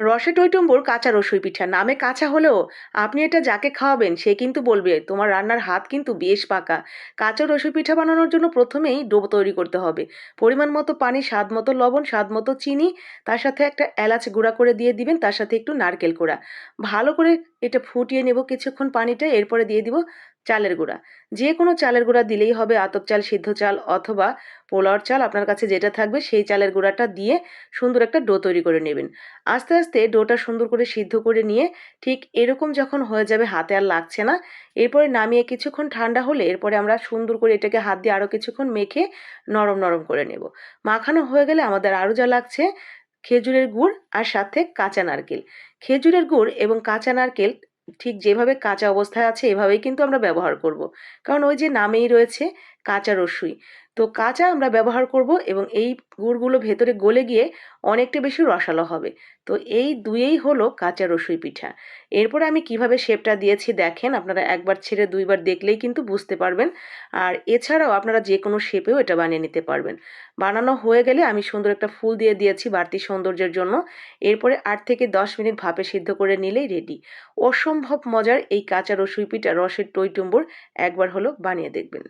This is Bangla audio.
রসে টৈটম্বর কাঁচা রসুই পিঠা। নামে কাঁচা হলেও আপনি এটা যাকে খাওয়াবেন, সে কিন্তু বলবে, তোমার রান্নার হাত কিন্তু বেশ পাকা। কাঁচা রসুই পিঠা বানানোর জন্য প্রথমেই ডো তৈরি করতে হবে। পরিমাণ মতো পানি, স্বাদ মতো লবণ, স্বাদ মতো চিনি, তার সাথে একটা এলাচ গুঁড়া করে দিয়ে দিবেন, তার সাথে একটু নারকেল কোড়া। ভালো করে এটা ফুটিয়ে নেব কিছুক্ষণ পানিটা, এরপরে দিয়ে দিব চালের গুঁড়া। যে কোনো চালের গুঁড়া দিলেই হবে, আতপ চাল, সিদ্ধ চাল অথবা পোলাওর চাল। আপনার কাছে যেটা থাকবে সেই চালের গুঁড়াটা দিয়ে সুন্দর একটা ডো তৈরি করে নেবেন। আস্তে আস্তে ডোটা সুন্দর করে সিদ্ধ করে নিয়ে ঠিক এরকম যখন হয়ে যাবে হাতে আর লাগছে না, এরপরে নামিয়ে কিছুক্ষণ ঠান্ডা হলে এরপরে আমরা সুন্দর করে এটাকে হাত দিয়ে আরও কিছুক্ষণ মেখে নরম নরম করে নেব। মাখানো হয়ে গেলে আমাদের আরও যা লাগছে খেজুরের গুড় আর সাথে কাঁচা নারকেল খেজুরের গুড় এবং কাঁচা নারকেল ঠিক যেভাবে কাঁচা অবস্থায় আছে, এভাবেই কিন্তু আমরা ব্যবহার করব। কারণ ওই যে নামেই রয়েছে কাঁচা রসুই তো কাঁচা আমরা ব্যবহার করব এবং এই গুড়গুলো ভেতরে গলে গিয়ে অনেকটা বেশি রসালো হবে। তো এই দুয়েই হলো কাঁচা রসুই পিঠা। এরপরে আমি কীভাবে শেপটা দিয়েছি দেখেন, আপনারা একবার ছেড়ে দুইবার দেখলেই কিন্তু বুঝতে পারবেন। আর এছাড়াও আপনারা যে কোনো শেপেও এটা বানিয়ে নিতে পারবেন। বানানো হয়ে গেলে আমি সুন্দর একটা ফুল দিয়ে দিয়েছি বাড়তি সৌন্দর্যের জন্য। এরপরে আট থেকে দশ মিনিট ভাপে সিদ্ধ করে নিলেই রেডি। অসম্ভব মজার এই কাঁচা রসুই পিঠা রসের টইটুম্বুর একবার হলো বানিয়ে দেখবেন।